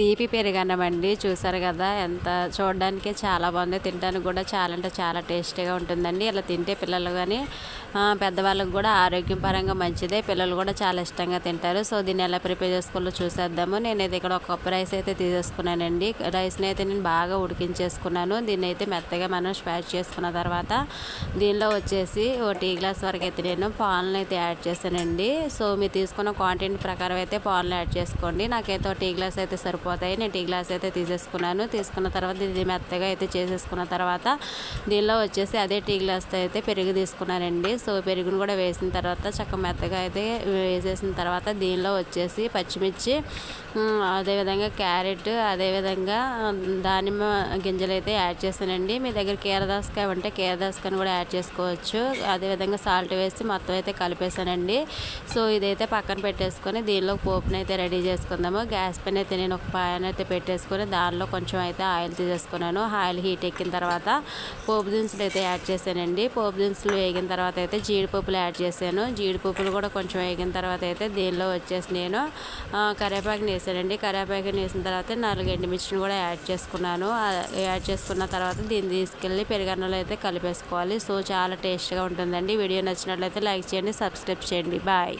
తీపి పెరుగన్నం అండి చూసారు కదా? ఎంత చూడడానికి చాలా బాగుంది. తినడానికి కూడా చాలా అంటే చాలా టేస్టీగా ఉంటుందండి. ఇలా తింటే పిల్లలు కానీ పెద్దవాళ్ళకి కూడా ఆరోగ్యం పరంగా మంచిదే. పిల్లలు కూడా చాలా ఇష్టంగా తింటారు. సో దీన్ని ఎలా ప్రిపేర్ చేసుకోవాలో చూసేద్దాము. నేను అయితే ఇక్కడ ఒక కప్పు రైస్ అయితే తీసేసుకున్నానండి. రైస్ని అయితే నేను బాగా ఉడికించేసుకున్నాను. దీన్ని అయితే మెత్తగా మనం స్పాచ్ చేసుకున్న తర్వాత దీనిలో వచ్చేసి ఓ టీ గ్లాస్ వరకు అయితే నేను పాలను అయితే యాడ్ చేశానండి. సో మీరు తీసుకున్న క్వాంటిటీ ప్రకారం అయితే పాలను యాడ్ చేసుకోండి. నాకైతే టీ గ్లాస్ అయితే సరిపోతాయి. నేను టీ గ్లాస్ అయితే తీసేసుకున్నాను. తీసుకున్న తర్వాత ఇది మెత్తగా అయితే చేసేసుకున్న తర్వాత దీనిలో వచ్చేసి అదే టీ గ్లాస్తో అయితే పెరుగు తీసుకున్నానండి. సో పెరుగును కూడా వేసిన తర్వాత చక్క మెత్తగా అయితే వేసేసిన తర్వాత దీనిలో వచ్చేసి పచ్చిమిర్చి అదేవిధంగా క్యారెట్ అదేవిధంగా దానిమ్మ గింజలు అయితే యాడ్ చేశానండి. మీ దగ్గర కీరదాసకాయ ఉంటే కీరదాసకాయని కూడా యాడ్ చేసుకోవచ్చు. అదేవిధంగా సాల్ట్ వేసి మొత్తం అయితే కలిపేసానండి సో ఇదైతే పక్కన పెట్టేసుకొని దీనిలో పోపుని అయితే రెడీ చేసుకుందాము. గ్యాస్ పైన అయితే నేను ఒక పాయన అయితే పెట్టేసుకొని దానిలో కొంచెం అయితే ఆయిల్ తీసేసుకున్నాను. ఆయిల్ హీట్ ఎక్కిన తర్వాత పోపు దినుసులు అయితే యాడ్ చేశానండి. పోపు దినుసులు వేగిన తర్వాత అయితే జీడిపప్పులు యాడ్ చేశాను. జీడిపప్పులు కూడా కొంచెం వేగిన తర్వాత అయితే దీనిలో వచ్చేసి నేను కరివేపాకుని వేసానండి కరివేపాకుని వేసిన తర్వాత నాలుగు ఎండుమిర్చిని కూడా యాడ్ చేసుకున్నాను. యాడ్ చేసుకున్న తర్వాత దీన్ని తీసుకెళ్ళి పెరుగన్నంలో అయితే కలిపేసుకోవాలి. సో చాలా టేస్ట్గా ఉంటుందండి. వీడియో నచ్చినట్లయితే లైక్ చేయండి సబ్స్క్రైబ్ చేయండి. బాయ్.